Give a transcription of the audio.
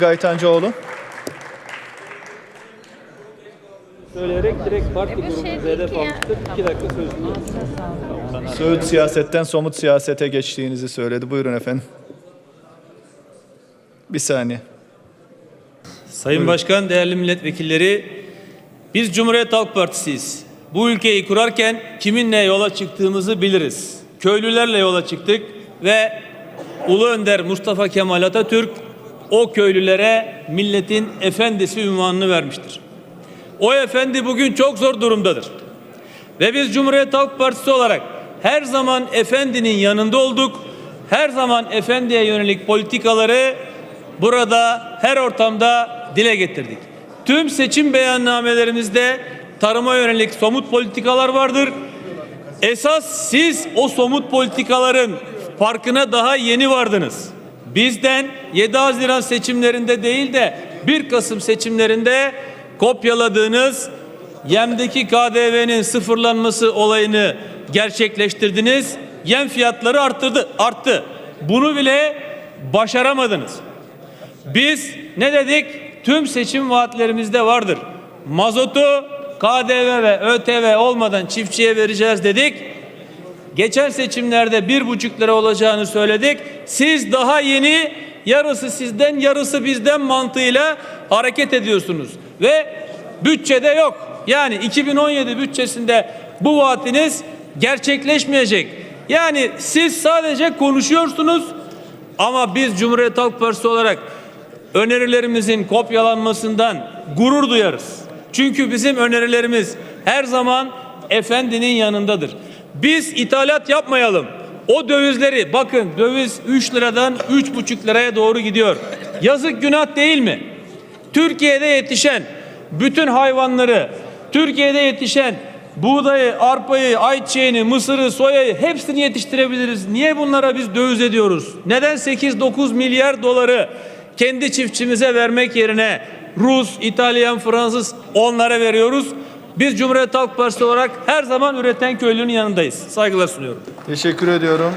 Gaytancıoğlu. Söyleyerek direkt parti grubumuza hedef almıştık. İki dakika söz dinliyorum. Söğüt siyasetten somut siyasete geçtiğinizi söyledi. Buyurun efendim. Bir saniye. Sayın Başkan, değerli milletvekilleri, biz Cumhuriyet Halk Partisi'yiz. Bu ülkeyi kurarken kiminle yola çıktığımızı biliriz. Köylülerle yola çıktık ve Ulu Önder Mustafa Kemal Atatürk o köylülere milletin efendisi ünvanını vermiştir. O efendi bugün çok zor durumdadır. Ve biz Cumhuriyet Halk Partisi olarak her zaman efendinin yanında olduk. Her zaman efendiye yönelik politikaları burada her ortamda dile getirdik. Tüm seçim beyannamelerimizde tarıma yönelik somut politikalar vardır. Esas siz o somut politikaların farkına daha yeni vardınız. Bizden 7 Haziran seçimlerinde değil de 1 Kasım seçimlerinde kopyaladığınız yemdeki KDV'nin sıfırlanması olayını gerçekleştirdiniz. Yem fiyatları arttırdı, arttı. Bunu bile başaramadınız. Biz ne dedik? Tüm seçim vaatlerimizde vardır. Mazotu KDV ve ÖTV olmadan çiftçiye vereceğiz dedik. Geçen seçimlerde bir buçuk lira olacağını söyledik. Siz daha yeni yarısı sizden yarısı bizden mantığıyla hareket ediyorsunuz. Ve bütçede yok. Yani 2017 bütçesinde bu vaatiniz gerçekleşmeyecek. Yani siz sadece konuşuyorsunuz ama biz Cumhuriyet Halk Partisi olarak önerilerimizin kopyalanmasından gurur duyarız. Çünkü bizim önerilerimiz her zaman efendinin yanındadır. Biz ithalat yapmayalım. O dövizleri bakın döviz 3 liradan 3,5 liraya doğru gidiyor. Yazık günah değil mi? Türkiye'de yetişen bütün hayvanları, Türkiye'de yetişen buğdayı, arpayı, ayçiçeğini, mısırı, soyayı hepsini yetiştirebiliriz. Niye bunlara biz döviz ediyoruz? Neden 8-9 milyar doları kendi çiftçimize vermek yerine Rus, İtalyan, Fransız onlara veriyoruz? Biz Cumhuriyet Halk Partisi olarak her zaman üreten köylünün yanındayız. Saygılar sunuyorum. Teşekkür ediyorum.